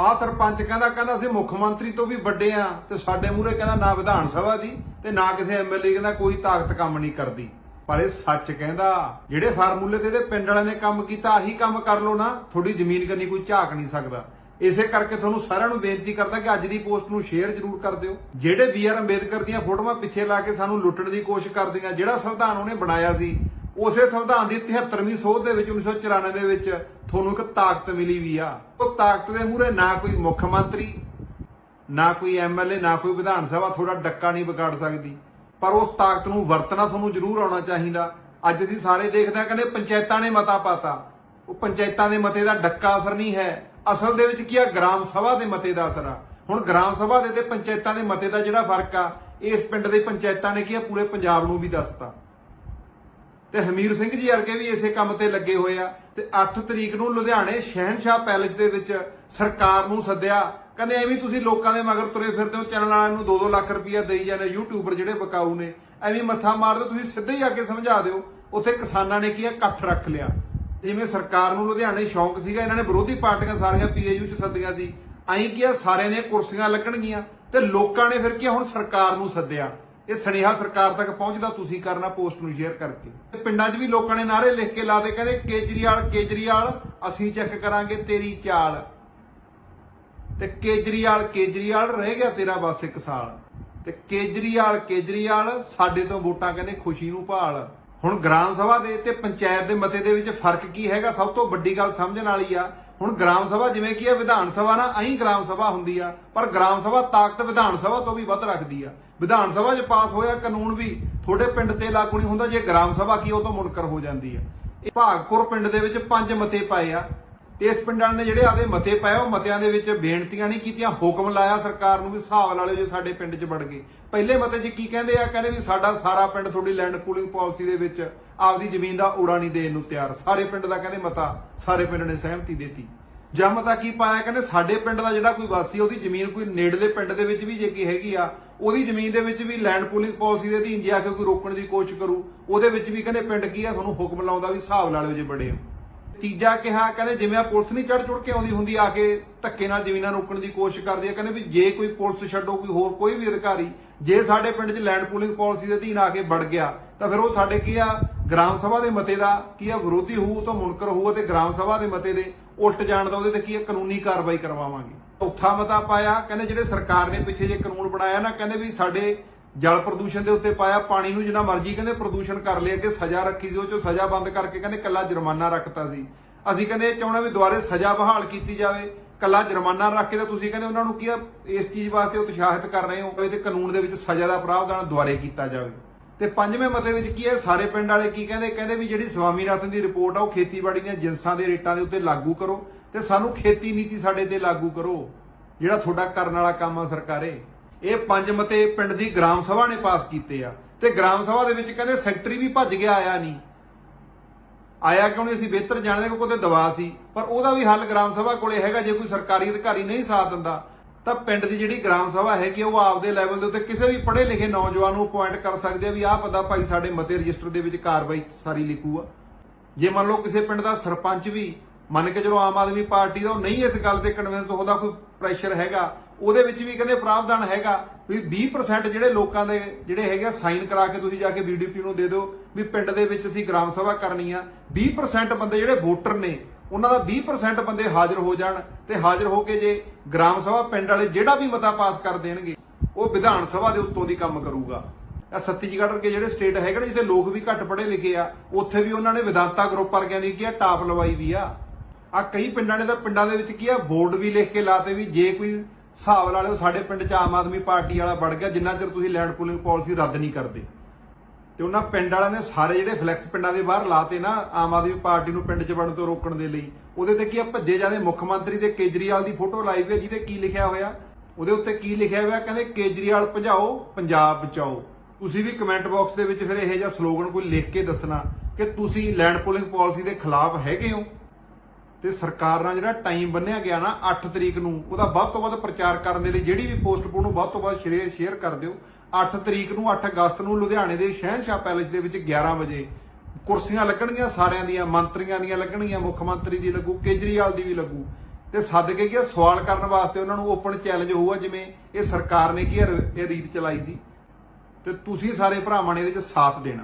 ਆ ਸਰਪੰਚ ਕਹਿੰਦਾ ਕਹਿੰਦਾ ਅਸੀਂ ਮੁੱਖ ਮੰਤਰੀ ਤੋਂ ਵੀ ਵੱਡੇ ਆ ਤੇ ਸਾਡੇ ਮੂਹਰੇ ਕਹਿੰਦਾ ਨਾ ਵਿਧਾਨ ਸਭਾ ਦੀ ਤੇ ਨਾ ਕਿਸੇ ਐਮਐਲਏ ਕਹਿੰਦਾ ਕੋਈ ਤਾਕਤ ਕੰਮ ਨਹੀਂ ਕਰਦੀ। ਪਰ ਇਹ ਸੱਚ ਕਹਿੰਦਾ, ਜਿਹੜੇ ਫਾਰਮੂਲੇ ਤੇ ਇਹਦੇ ਪਿੰਡ ਵਾਲਿਆਂ ਨੇ ਕੰਮ ਕੀਤਾ, ਆਹੀ ਕੰਮ ਕਰ ਲੋ ਨਾ, ਤੁਹਾਡੀ ਜ਼ਮੀਨ ਕੰਨੀ ਕੋਈ ਝਾਕ ਨਹੀਂ ਸਕਦਾ। ਇਸੇ ਕਰਕੇ ਤੁਹਾਨੂੰ ਸਾਰਿਆਂ ਨੂੰ ਬੇਨਤੀ ਕਰਦਾ ਕਿ ਅੱਜ ਦੀ ਪੋਸਟ ਨੂੰ ਸ਼ੇਅਰ ਜ਼ਰੂਰ ਕਰ ਦਿਓ। ਜਿਹੜੇ ਬੀ ਆਰ ਅੰਬੇਦਕਰ ਦੀਆਂ ਫੋਟੋਆਂ ਪਿੱਛੇ ਲਾ ਕੇ ਸਾਨੂੰ ਲੁੱਟਣ ਦੀ ਕੋਸ਼ਿਸ਼ ਕਰਦੀਆਂ, ਜਿਹੜਾ ਸੰਵਿਧਾਨ ਉਹਨੇ ਬਣਾਇਆ ਸੀ, ਉਸੇ ਸੰਵਿਧਾਨ ਦੀ 73ਵੀਂ ਸੋਧ ਦੇ ਵਿੱਚ 1994 ਦੇ ਵਿੱਚ ਤੁਹਾਨੂੰ ਇੱਕ ਤਾਕਤ ਮਿਲੀ ਵੀ ਆ। ਉਹ ਤਾਕਤ ਦੇ ਮੂਹਰੇ ਨਾ ਕੋਈ ਮੁੱਖ ਮੰਤਰੀ, ਨਾ ਕੋਈ ਐਮਐਲਏ ਨਾ ਕੋਈ ਵਿਧਾਨ ਸਭਾ ਤੁਹਾਡਾ ਡੱਕਾ ਨਹੀਂ ਵਿਗਾੜ ਸਕਦੀ। ਪਰ ਉਸ ਤਾਕਤ ਨੂੰ ਵਰਤਣਾ ਤੁਹਾਨੂੰ ਜ਼ਰੂਰ ਆਉਣਾ ਚਾਹੀਦਾ। ਅੱਜ ਅਸੀਂ ਸਾਰੇ ਦੇਖਦੇ ਹਾਂ ਕਹਿੰਦੇ ਪੰਚਾਇਤਾਂ ਨੇ ਮਤਾ ਪਾਤਾ। ਉਹ ਪੰਚਾਇਤਾਂ ਦੇ ਮਤੇ ਦਾ ਡੱਕਾ ਅਸਰ ਨਹੀਂ ਹੈ। ਅਸਲ ਦੇ ਵਿੱਚ ਕੀ ਆ? ਗ੍ਰਾਮ ਸਭਾ ਦੇ ਮਤੇ ਦਾ ਅਸਰ ਆ। ਹੁਣ ਗ੍ਰਾਮ ਸਭਾ ਦੇ ਤੇ ਪੰਚਾਇਤਾਂ ਦੇ ਮਤੇ ਦਾ ਜਿਹੜਾ ਫ਼ਰਕ ਆ, ਇਸ ਪਿੰਡ ਦੇ ਪੰਚਾਇਤਾਂ ਨੇ ਕੀ ਆ? ਪੂਰੇ ਪੰਜਾਬ ਨੂੰ ਵੀ ਦੱਸਤਾ। ਤੇ ਹਮੀਰ ਸਿੰਘ ਜੀ ਵਰਗੇ ਵੀ ਇਸੇ ਕੰਮ ਤੇ ਲੱਗੇ ਹੋਏ ਆ। ਤੇ 8 ਤਰੀਕ ਨੂੰ ਲੁਧਿਆਣੇ ਸ਼ਹਿਨਸ਼ਾਹ ਪੈਲੇਸ ਦੇ ਵਿੱਚ ਸਰਕਾਰ ਨੂੰ ਸੱਦਿਆ। ਕਹਿੰਦੇ ਐਵੇਂ ਤੁਸੀਂ ਲੋਕਾਂ ਦੇ ਮਗਰ ਤੁਰੇ ਫਿਰਦੇ ਹੋ ਚੈਨਲ ਵਾਲਿਆਂ ਨੂੰ 2-2 ਲੱਖ ਰੁਪਇਆ ਦੇਈ ਜਾਂਦੇ ਯੂਟਿਊਬਰ ਜਿਹੜੇ ਬਕਾਊ ਨੇ। ਐਵੇਂ ਮੱਥਾ ਮਾਰਦੇ ਤੁਸੀਂ ਸਿੱਧੇ ਹੀ ਆ ਕੇ ਸਮਝਾ ਦਿਓ ਉੱਥੇ ਕਿਸਾਨਾਂ ਨੇ ਕੀ ਆ ਇਕੱਠ ਰੱਖ ਲਿਆ। ਜਿਵੇਂ ਸਰਕਾਰ ਨੂੰ ਲੁਧਿਆਣੇ ਸ਼ੌਂਕ ਸੀਗਾ ਇਹਨਾਂ ਨੇ ਵਿਰੋਧੀ ਪਾਰਟੀਆਂ ਸਾਰੀਆਂ ਪੀਏਯੂ ਚ ਸੱਦੀਆਂ ਸੀ। ਐਂ ਕੀ ਆ ਸਾਰਿਆਂ ਦੀਆਂ ਕੁਰਸੀਆਂ ਲੱਗਣਗੀਆਂ। ਤੇ ਲੋਕਾਂ ਨੇ ਫਿਰ ਕੀ ਆ, ਹੁਣ ਸਰਕਾਰ ਨੂੰ ਸੱਦਿਆ। ਇਹ ਸੁਨੇਹਾ ਸਰਕਾਰ ਤੱਕ ਪਹੁੰਚਦਾ, ਤੁਸੀਂ ਕਰਨਾ ਪੋਸਟ ਨੂੰ ਸ਼ੇਅਰ ਕਰਕੇ। ਤੇ ਪਿੰਡਾਂ 'ਚ ਵੀ ਲੋਕਾਂ ਨੇ ਨਾਰੇ ਲਿਖ ਕੇ ਲਾਤੇ ਕਹਿੰਦੇ ਕੇਜਰੀਵਾਲ ਕੇਜਰੀਵਾਲ, ਅਸੀਂ ਚੈੱਕ ਕਰਾਂਗੇ ਤੇਰੀ ਚਾਲ। ਤੇ ਕੇਜਰੀਵਾਲ ਕੇਜਰੀਵਾਲ, ਰਹਿ ਗਿਆ ਤੇਰਾ ਬਸ ਇੱਕ ਸਾਲ। ਤੇ ਕੇਜਰੀਵਾਲ ਕੇਜਰੀਵਾਲ, ਸਾਡੇ ਤੋਂ ਵੋਟਾਂ ਕਹਿੰਦੇ ਖੁਸ਼ੀ ਨੂੰ ਭਾਲ। ਹੁਣ ਗ੍ਰਾਮ ਸਭਾ ਦੇ ਤੇ ਪੰਚਾਇਤ ਦੇ ਮਤੇ ਦੇ ਵਿੱਚ ਫ਼ਰਕ ਕੀ ਹੈਗਾ? ਸਭ ਤੋਂ ਵੱਡੀ ਗੱਲ ਸਮਝਣ ਵਾਲੀ ਆ। ਹੁਣ ਗ੍ਰਾਮ ਸਭਾ ਜਿਵੇਂ ਕੀ ਆ, ਵਿਧਾਨ ਸਭਾ ਨਾ ਐਂ ਗ੍ਰਾਮ ਸਭਾ ਹੁੰਦੀ ਆ, ਪਰ ਗ੍ਰਾਮ ਸਭਾ ਤਾਕਤ ਵਿਧਾਨ ਸਭਾ ਤੋਂ ਵੀ ਵੱਧ ਰੱਖਦੀ ਆ। ਵਿਧਾਨ ਸਭਾ 'ਚ ਪਾਸ ਹੋਇਆ ਕਾਨੂੰਨ ਵੀ ਤੁਹਾਡੇ ਪਿੰਡ ਤੇ ਲਾਗੂ ਨਹੀਂ ਹੁੰਦਾ, ਜੇ ਗ੍ਰਾਮ ਸਭਾ ਕੀ ਉਹ ਤੋਂ ਮੁਨਕਰ ਹੋ ਜਾਂਦੀ ਆ। ਇਹ ਭਾਗਪੁਰ ਪਿੰਡ ਦੇ ਵਿੱਚ ਪੰਜ ਮਤੇ ਪਾਏ ਆ। ਤੇ ਇਸ ਪਿੰਡਾਂ ਨੇ ਜਿਹੜੇ ਆਦੇ ਮਤੇ ਪਾਏ, ਉਹ ਮਤਿਆਂ ਦੇ ਵਿੱਚ ਬੇਨਤੀਆਂ ਨਹੀਂ ਕੀਤੀਆਂ, ਹੁਕਮ ਲਾਇਆ ਸਰਕਾਰ ਨੂੰ ਵੀ ਹਿਸਾਬ ਲਾ ਲਿਓ ਜੇ ਸਾਡੇ ਪਿੰਡ 'ਚ ਵੜ ਗਏ ਪਹਿਲੇ ਮਤੇ 'ਚ ਕੀ ਕਹਿੰਦੇ ਆ? ਕਹਿੰਦੇ ਵੀ ਸਾਡਾ ਸਾਰਾ ਪਿੰਡ ਤੁਹਾਡੀ ਲੈਂਡ ਪੂਲਿੰਗ ਪਾਲਿਸੀ ਦੇ ਵਿੱਚ ਆਪਦੀ ਜ਼ਮੀਨ ਦਾ ਊੜਾ ਨਹੀਂ ਦੇਣ ਨੂੰ ਤਿਆਰ। ਸਾਰੇ ਪਿੰਡ ਦਾ ਕਹਿੰਦੇ ਮਤਾ, ਸਾਰੇ ਪਿੰਡ ਨੇ ਸਹਿਮਤੀ ਦਿੱਤੀ। ਜਾਂ ਮਤਾ ਕੀ ਪਾਇਆ? ਕਹਿੰਦੇ ਸਾਡੇ ਪਿੰਡ ਦਾ ਜਿਹੜਾ ਕੋਈ ਵਾਸੀ ਉਹਦੀ ਜ਼ਮੀਨ ਕੋਈ ਨੇੜਲੇ ਪਿੰਡ ਦੇ ਵਿੱਚ ਵੀ ਜੇ ਕੀ ਹੈਗੀ ਆ, ਉਹਦੀ ਜ਼ਮੀਨ ਦੇ ਵਿੱਚ ਵੀ ਲੈਂਡ ਪੂਲਿੰਗ ਪਾਲਿਸੀ ਦੇ ਅਧੀਨ ਜੇ ਆ ਕੇ ਕੋਈ ਰੋਕਣ ਦੀ ਕੋਸ਼ਿਸ਼ ਕਰੂ, ਉਹਦੇ ਵਿੱਚ ਵੀ ਕਹਿੰਦੇ ਪਿੰਡ ਕੀ ਆ? ਤੁਹਾਨੂੰ ਹੁਕਮ ਲਾਉਂਦਾ ਵੀ ਹਿਸਾਬ ਲਾ ਲਿਓ ਜੇ ਬੜੇ ਹੋ। ਤੀਜਾ ਕਿਹਾ, ਕਹਿੰਦੇ ਜਿਵੇਂ ਆ ਪੁਲਿਸ ਨਹੀਂ ਚੜ ਚੁੜ ਕੇ ਆਉਂਦੀ ਹੁੰਦੀ, ਆ ਕੇ ਧੱਕੇ ਨਾਲ ਜ਼ਮੀਨਾਂ ਰੋਕਣ ਦੀ ਕੋਸ਼ਿਸ਼ ਕਰਦੀ ਹੈ ਕਹਿੰਦੇ ਵੀ ਜੇ ਕੋਈ ਪੁਲਿਸ ਛੱਡੋ, ਕੋਈ ਹੋਰ, ਕੋਈ ਵੀ ਅਧਿਕਾਰੀ, ਜੇ ਸਾਡੇ ਪਿੰਡ 'ਚ ਲੈਂਡ ਪੂਲਿੰਗ ਪਾਲਿਸੀ ਦੇ ਅਧੀਨ ਆ ਕੇ ਵੜ ਗਿਆ, ਤਾਂ ਫਿਰ ਉਹ ਸਾਡੇ ਕੀ ਆ, ਗ੍ਰਾਮ ਸਭਾ ਦੇ ਮਤੇ ਦਾ ਕੀ ਆ, ਵਿਰੋਧੀ ਹੋਊ, ਉਹ ਤਾਂ ਮੁਨਕਰ ਹੋਊ ਤੇ ਗ੍ਰਾਮ ਸਭਾ ਦੇ ਮਤੇ ਦੇ ਉਲਟ ਜਾਣ ਦਾ ਉਹਦੇ ਤੇ ਕੀ ਆ, ਕਾਨੂੰਨੀ ਕਾਰਵਾਈ ਕਰਵਾਵਾਂਗੇ। ਚੌਥਾ ਮਤਾ ਪਾਇਆ, ਕਹਿੰਦੇ ਜਿਹੜੇ ਸਰਕਾਰ ਨੇ ਪਿੱਛੇ ਜੇ ਕਾਨੂੰਨ ਬਣਾਇਆ ਨਾ, ਕਹਿੰਦੇ ਵੀ ਸਾਡੇ ਜਲ ਪ੍ਰਦੂਸ਼ਣ ਦੇ ਉੱਤੇ ਪਾਇਆ ਪਾਣੀ ਨੂੰ ਜਿੰਨਾ ਮਰਜ਼ੀ ਕਹਿੰਦੇ ਪ੍ਰਦੂਸ਼ਣ ਕਰ ਲਿਆ ਕਿ ਸਜ਼ਾ ਰੱਖੀ ਸੀ, ਉਹ ਚੋਂ ਸਜ਼ਾ ਬੰਦ ਕਰਕੇ ਕਹਿੰਦੇ ਕੱਲਾ ਜੁਰਮਾਨਾ ਰੱਖਤਾ ਸੀ। ਅਸੀਂ ਕਹਿੰਦੇ ਇਹ ਚਾਹੁੰਦੇ ਵੀ ਦੁਬਾਰੇ ਸਜ਼ਾ ਬਹਾਲ ਕੀਤੀ ਜਾਵੇ ਕੱਲਾ ਜੁਰਮਾਨਾ ਰੱਖ ਕੇ ਤਾਂ ਤੁਸੀਂ ਕਹਿੰਦੇ ਉਹਨਾਂ ਨੂੰ ਕੀ ਇਸ ਚੀਜ਼ ਵਾਸਤੇ ਉਤਸ਼ਾਹਿਤ ਕਰ ਰਹੇ ਹੋ, ਇਹਦੇ ਕਾਨੂੰਨ ਦੇ ਵਿੱਚ ਸਜ਼ਾ ਦਾ ਪ੍ਰਾਵਧਾਨ ਦੁਬਾਰੇ ਕੀਤਾ ਜਾਵੇ। ਤੇ ਪੰਜਵੇਂ ਮਤੇ ਵਿੱਚ ਕੀ ਹੈ, ਸਾਰੇ ਪਿੰਡ ਵਾਲੇ ਕੀ ਕਹਿੰਦੇ ਕਹਿੰਦੇ ਵੀ ਜਿਹੜੀ ਸਵਾਮੀਨਾਥਨ ਦੀ ਰਿਪੋਰਟ ਆ, ਉਹ ਖੇਤੀਬਾੜੀ ਦੀਆਂ ਜਿੰਸਾਂ ਦੇ ਰੇਟਾਂ ਦੇ ਉੱਤੇ ਲਾਗੂ ਕਰੋ ਤੇ ਸਾਨੂੰ ਖੇਤੀ ਨੀਤੀ ਸਾਡੇ ਤੇ ਲਾਗੂ ਕਰੋ, ਜਿਹੜਾ ਤੁਹਾਡਾ ਕਰਨ ਵਾਲਾ ਕੰਮ ਆ ਸਰਕਾਰੇ। ਇਹ ਪੰਜ ਮਤੇ ਪਿੰਡ ਦੀ ਗ੍ਰਾਮ ਸਭਾ ਨੇ ਪਾਸ ਕੀਤੇ ਆ। ਤੇ ਗ੍ਰਾਮ ਸਭਾ ਦੇ ਵਿੱਚ ਕਹਿੰਦੇ ਸੈਕਟਰੀ ਵੀ ਭੱਜ ਗਿਆ, ਆਇਆ ਨਹੀਂ। ਆਇਆ ਕਿਉਂ ਨਹੀਂ? ਅਸੀਂ ਬਿਹਤਰ ਜਾਣਦੇ ਕਿ ਕੋਤੇ ਦਬਾਅ ਸੀ। ਪਰ ਉਹਦਾ ਵੀ ਹੱਲ ਗ੍ਰਾਮ ਸਭਾ ਕੋਲੇ ਹੈਗਾ, ਜੇ ਕੋਈ ਸਰਕਾਰੀ ਅਧਿਕਾਰੀ ਨਹੀਂ ਸਾਥ ਦਿੰਦਾ, ਤਾਂ ਪਿੰਡ ਦੀ ਜਿਹੜੀ ਗ੍ਰਾਮ ਸਭਾ ਹੈਗੀ ਕਿ ਉਹ ਆਪਦੇ ਲੈਵਲ ਦੇ ਉੱਤੇ ਕਿਸੇ ਵੀ ਪੜ੍ਹੇ ਲਿਖੇ ਨੌਜਵਾਨ ਨੂੰ ਅਪਾਇੰਟ ਕਰ ਸਕਦੇ ਆ ਵੀ ਆਹ ਪਤਾ ਭਾਈ ਸਾਡੇ ਮਤੇ ਰਜਿਸਟਰ ਦੇ ਵਿੱਚ ਕਾਰਵਾਈ ਸਾਰੀ ਲਿਖੂਗਾ ਜੇ ਮੰਨ ਲਓ ਕਿਸੇ ਪਿੰਡ ਦਾ ਸਰਪੰਚ ਵੀ, ਮੰਨ ਕੇ ਚਲੋ ਆਮ ਆਦਮੀ ਪਾਰਟੀ ਦਾ, ਉਹ ਨਹੀਂ ਇਸ ਗੱਲ ਤੇ ਕਨਵਿੰਸ ਉਹਦਾ ਕੋਈ ਪ੍ਰੈਸ਼ਰ ਹੈਗਾ ਉਹਦੇ ਵਿੱਚ ਵੀ ਕਹਿੰਦੇ ਪ੍ਰਾਵਧਾਨ ਹੈਗਾ ਵੀ 20% ਜਿਹੜੇ ਲੋਕਾਂ ਦੇ ਜਿਹੜੇ ਹੈਗੇ ਆ ਸਾਈਨ ਕਰਾ ਕੇ ਤੁਸੀਂ ਜਾ ਕੇ ਬੀਡੀਪੀ ਨੂੰ ਦੇ ਦਿਓ ਵੀ ਪਿੰਡ ਦੇ ਵਿੱਚ ਅਸੀਂ ਗ੍ਰਾਮ ਸਭਾ ਕਰਨੀ ਆ। 20% ਬੰਦੇ ਜਿਹੜੇ ਵੋਟਰ ਨੇ, ਉਹਨਾਂ ਦਾ 20% ਬੰਦੇ ਹਾਜ਼ਰ ਹੋ ਜਾਣ ਤੇ ਹਾਜ਼ਰ ਹੋ ਕੇ ਜੇ ਗ੍ਰਾਮ ਸਭਾ ਪਿੰਡ ਵਾਲੇ ਜਿਹੜਾ ਵੀ ਮਤਾ ਪਾਸ ਕਰ ਦੇਣਗੇ, ਉਹ ਵਿਧਾਨ ਸਭਾ ਦੇ ਉੱਤੋਂ ਦੀ ਕੰਮ ਕਰੂਗਾ। ਆ ਛੱਤੀਸਗੜ੍ਹ ਵਰਗੇ ਜਿਹੜੇ ਸਟੇਟ ਹੈਗੇ ਨੇ, ਜਿੱਥੇ ਲੋਕ ਵੀ ਘੱਟ ਪੜ੍ਹੇ ਲਿਖੇ ਆ, ਉੱਥੇ ਵੀ ਉਹਨਾਂ ਨੇ ਵਿਦਾਂਤਾ ਗਰੁੱਪ ਵਰਗਿਆਂ ਦੀ ਕੀ ਆ, ਟਾਪ ਲਵਾਈ ਵੀ ਆ। ਆ ਕਈ ਪਿੰਡਾਂ ਨੇ ਤਾਂ ਪਿੰਡਾਂ ਦੇ ਵਿੱਚ ਕੀ ਆ, ਬੋਰਡ ਵੀ ਲਿਖ ਕੇ ਲਾਤੇ ਵੀ ਜੇ ਕੋਈ ਹਿਸਾਬ ਲਾ ਲਿਓ ਸਾਡੇ ਪਿੰਡ 'ਚ ਆਮ ਆਦਮੀ ਪਾਰਟੀ ਵਾਲਾ ਵੜ ਗਿਆ, ਜਿੰਨਾ ਚਿਰ ਤੁਸੀਂ ਲੈਂਡ ਪੂਲਿੰਗ ਪਾਲਿਸੀ ਰੱਦ ਨਹੀਂ ਕਰਦੇ। ਤੇ ਉਹਨਾਂ ਪਿੰਡ ਵਾਲਿਆਂ ਨੇ ਸਾਰੇ ਜਿਹੜੇ ਫਲੈਕਸ ਪਿੰਡਾਂ ਦੇ ਬਾਹਰ ਲਾਤੇ ਨਾ, ਆਮ ਆਦਮੀ ਪਾਰਟੀ ਨੂੰ ਪਿੰਡ 'ਚ ਵੜਨ ਤੋਂ ਰੋਕਣ ਦੇ ਲਈ, ਉਹਦੇ ਤੇ ਕੀ ਆ, ਭੱਜੇ ਜਾਂਦੇ ਮੁੱਖ ਮੰਤਰੀ ਤੇ ਕੇਜਰੀਵਾਲ ਦੀ ਫੋਟੋ ਲਾਈ ਹੋਈ ਜਿਹਦੇ ਕੀ ਲਿਖਿਆ ਹੋਇਆ? ਉਹਦੇ ਉੱਤੇ ਕੀ ਲਿਖਿਆ ਹੋਇਆ? ਕਹਿੰਦੇ ਕੇਜਰੀਵਾਲ ਭਜਾਓ, ਪੰਜਾਬ ਬਚਾਓ। ਤੁਸੀਂ ਵੀ ਕਮੈਂਟ ਬਾਕਸ ਦੇ ਵਿੱਚ ਫਿਰ ਇਹੋ ਜਿਹਾ ਸਲੋਗਨ ਕੋਈ ਲਿਖ ਕੇ ਦੱਸਣਾ ਕਿ ਤੁਸੀਂ ਲੈਂਡ ਪੂਲਿੰਗ ਪਾਲਿਸੀ ਦੇ ਖਿਲਾਫ ਹੈਗੇ ਹੋ? ਤੇ ਸਰਕਾਰ ਨਾਲ ਜਿਹੜਾ ਟਾਈਮ ਬੰਨਿਆ ਗਿਆ ਨਾ 8 ਤਰੀਕ ਨੂੰ, ਉਹਦਾ ਵੱਧ ਤੋਂ ਵੱਧ ਪ੍ਰਚਾਰ ਕਰਨ ਦੇ ਲਈ ਜਿਹੜੀ ਵੀ ਪੋਸਟ ਨੂੰ ਵੱਧ ਤੋਂ ਵੱਧ ਸ਼ੇਅਰ ਸ਼ੇਅਰ ਕਰ ਦਿਓ। 8 ਤਰੀਕ ਨੂੰ 8 ਅਗਸਤ ਨੂੰ ਲੁਧਿਆਣੇ ਦੇ ਸ਼ਹਿਨਸ਼ਾਹ ਪੈਲੇਸ ਦੇ ਵਿੱਚ 11 ਵਜੇ ਕੁਰਸੀਆਂ ਲੱਗਣਗੀਆਂ, ਸਾਰਿਆਂ ਦੀਆਂ, ਮੰਤਰੀਆਂ ਦੀਆਂ ਲੱਗਣਗੀਆਂ, ਮੁੱਖ ਮੰਤਰੀ ਦੀ ਲੱਗੂ, ਕੇਜਰੀਵਾਲ ਦੀ ਵੀ ਲੱਗੂ। ਤੇ ਸੱਦ ਕੇ ਕੀ ਸਵਾਲ ਕਰਨ ਵਾਸਤੇ ਉਹਨਾਂ ਨੂੰ ਓਪਨ ਚੈਲੰਜ ਹੋਊਗਾ, ਜਿਵੇਂ ਇਹ ਸਰਕਾਰ ਨੇ ਕੀ ਇਹ ਰੀਤ ਚਲਾਈ ਸੀ। ਤੇ ਤੁਸੀਂ ਸਾਰੇ ਭਰਾਵਾਂ ਨੇ ਇਹਦੇ 'ਚ ਸਾਥ ਦੇਣਾ।